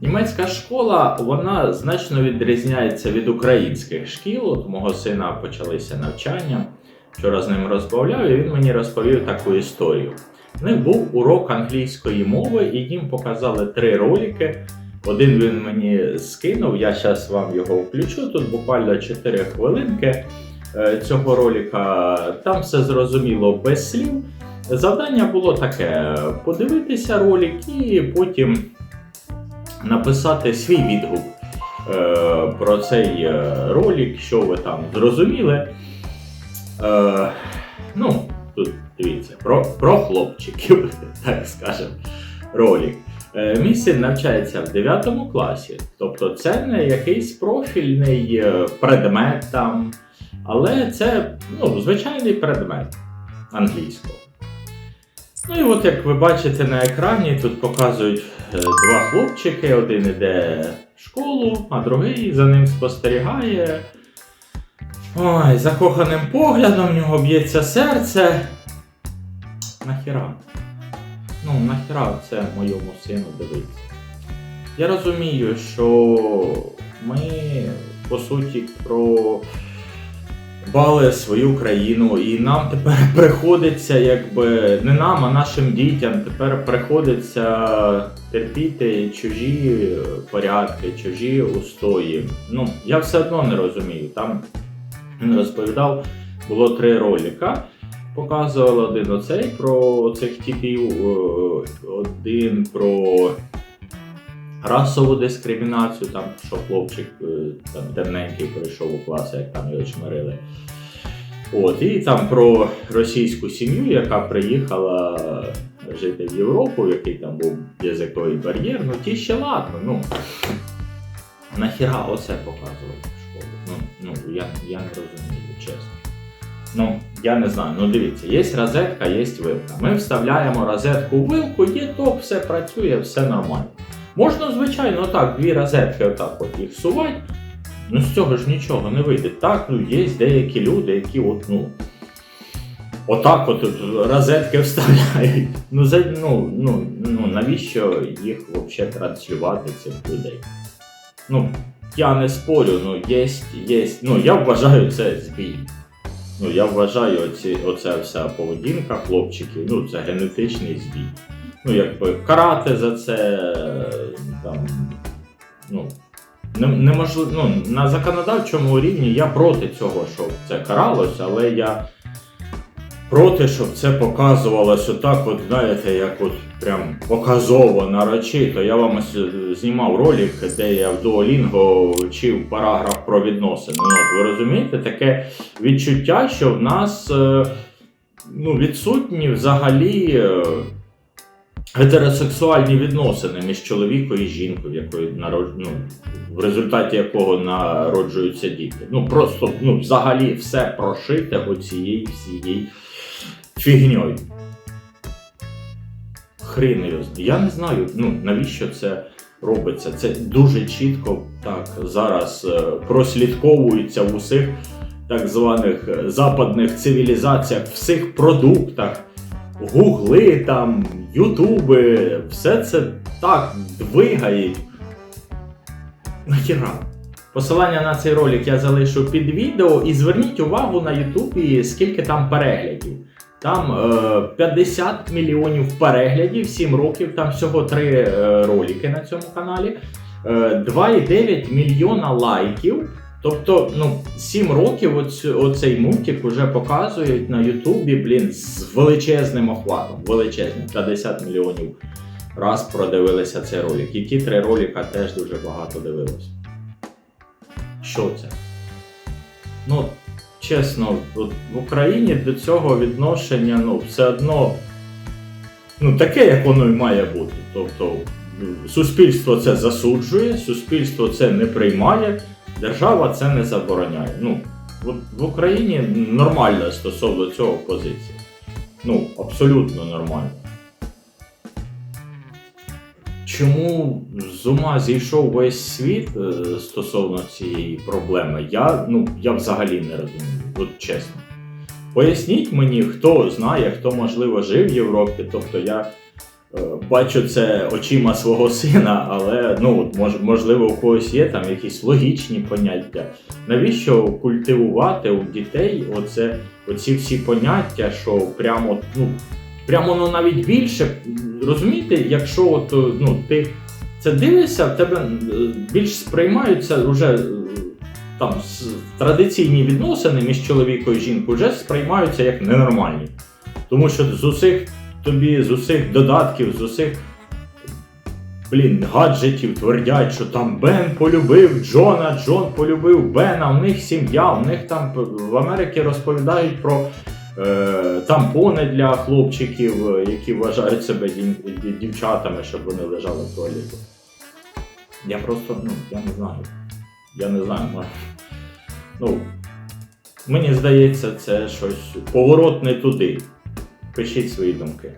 Німецька школа вона значно відрізняється від українських шкіл. От мого сина почалися навчання. Вчора з ним розмовляв, і він мені розповів таку історію. В них був урок англійської мови, і їм показали три ролики. Один він мені скинув, я зараз вам його включу. Тут буквально 4 хвилинки е, цього ролика. Там все зрозуміло без слів. Завдання було таке: подивитися ролик і потім написати свій відгук е, про цей е, ролик, що ви там зрозуміли. Е, ну, тут дивіться, про, про хлопчиків, так скажемо, ролик. Е, Мій навчається в 9 класі, тобто це не якийсь профільний е, предмет там, але це ну, звичайний предмет англійського. Ну і от як ви бачите на екрані, тут показують два хлопчики, один іде в школу, а другий за ним спостерігає. Ой, закоханим поглядом в нього б'ється серце. Нахіра? Ну, нахіра це моєму сину дивиться. Я розумію, що ми, по суті, про бали свою країну, і нам тепер приходиться, якби не нам, а нашим дітям тепер приходиться терпіти чужі порядки, чужі устої. Ну, я все одно не розумію. Там він розповідав, було три ролика. Показували один оцей про цих типів, е, один про расову дискримінацію, там що хлопчик е, там темненький прийшов у клас, як там його чмирили. От, і там про російську сім'ю, яка приїхала жити в Європу, який там був язиковий бар'єр. Ну ті ще ладно. Ну нахіра оце показувати в школі? Ну, ну я, я не розумію, чесно. Ну, я не знаю. Ну дивіться, є розетка, є вилка. Ми вставляємо розетку в вилку, є топ, все працює, все нормально. Можна, звичайно, так, дві розетки отак от їх сувати. Ну з цього ж нічого не вийде. Так, ну є деякі люди, які от, ну. Отак от розетки вставляють. Ну, за, ну, ну, ну навіщо їх взагалі транслювати цих людей? Ну, я не спорю, ну є, є. Ну, я вважаю це збій. Ну, я вважаю, оці, оця вся поведінка хлопчиків, ну, це генетичний збій. Ну, якби карати за це е, там. Ну, неможливо, ну, на законодавчому рівні я проти цього, щоб це каралось, але я проти, щоб це показувалось отак, от, знаєте, як от прям показово, нарочито. Я вам ось е, знімав ролик, де я в Duolingo вчив параграф про відносини. Ну, от, ви розумієте, таке відчуття, що в нас е, ну, відсутні взагалі. Гетеросексуальні відносини між чоловіком і жінкою, якої народ... ну, в результаті якого народжуються діти. Ну просто ну, взагалі все прошите оцією всією фігньою. Хрін. Я не знаю, ну навіщо це робиться. Це дуже чітко так зараз е, прослідковується в усіх так званих е, западних цивілізаціях, всіх продуктах. Гугли, там, Ютуби, все це так двигають. Нахіра. Посилання на цей ролик я залишу під відео і зверніть увагу на Ютубі, скільки там переглядів. Там е, 50 мільйонів переглядів, 7 років, там всього 3 е, ролики на цьому каналі. Е, 2,9 мільйона лайків. Тобто, ну, 7 років оцей мультик вже показують на Ютубі, блін, з величезним охватом. Величезним. 50 мільйонів раз продивилися цей ролик. І ті три ролика теж дуже багато дивилось. Що це? Ну, чесно, в Україні до цього відношення, ну, все одно ну, таке, як воно і має бути. Тобто, суспільство це засуджує, суспільство це не приймає. Держава це не забороняє. Ну, от в Україні нормальна стосовно цього позиція. Ну, абсолютно нормально. Чому з ума зійшов весь світ е, стосовно цієї проблеми, я, ну, я взагалі не розумію, от чесно. Поясніть мені, хто знає, хто можливо жив в Європі. Тобто я бачу це очима свого сина, але ну, мож, можливо, у когось є там якісь логічні поняття. Навіщо культивувати у дітей оце, оці всі поняття, що прямо, ну, прямо ну, навіть більше. Розумієте, якщо от, е, ну, ти це дивишся, в тебе е, більш сприймаються вже е, там традиційні відносини між чоловіком і жінкою вже сприймаються як ненормальні. Тому що з усіх тобі, з усіх додатків, з усіх блін, гаджетів твердять, що там Бен полюбив Джона, Джон полюбив Бена, у них сім'я, у них там в Америці розповідають про е, тампони для хлопчиків, е, які вважають себе дів- дів- дівчатами, щоб вони лежали в туалеті. Я просто, ну, я не знаю. Я не знаю. ма- Ну, мені здається, це щось поворот не туди. Пишіть свої думки.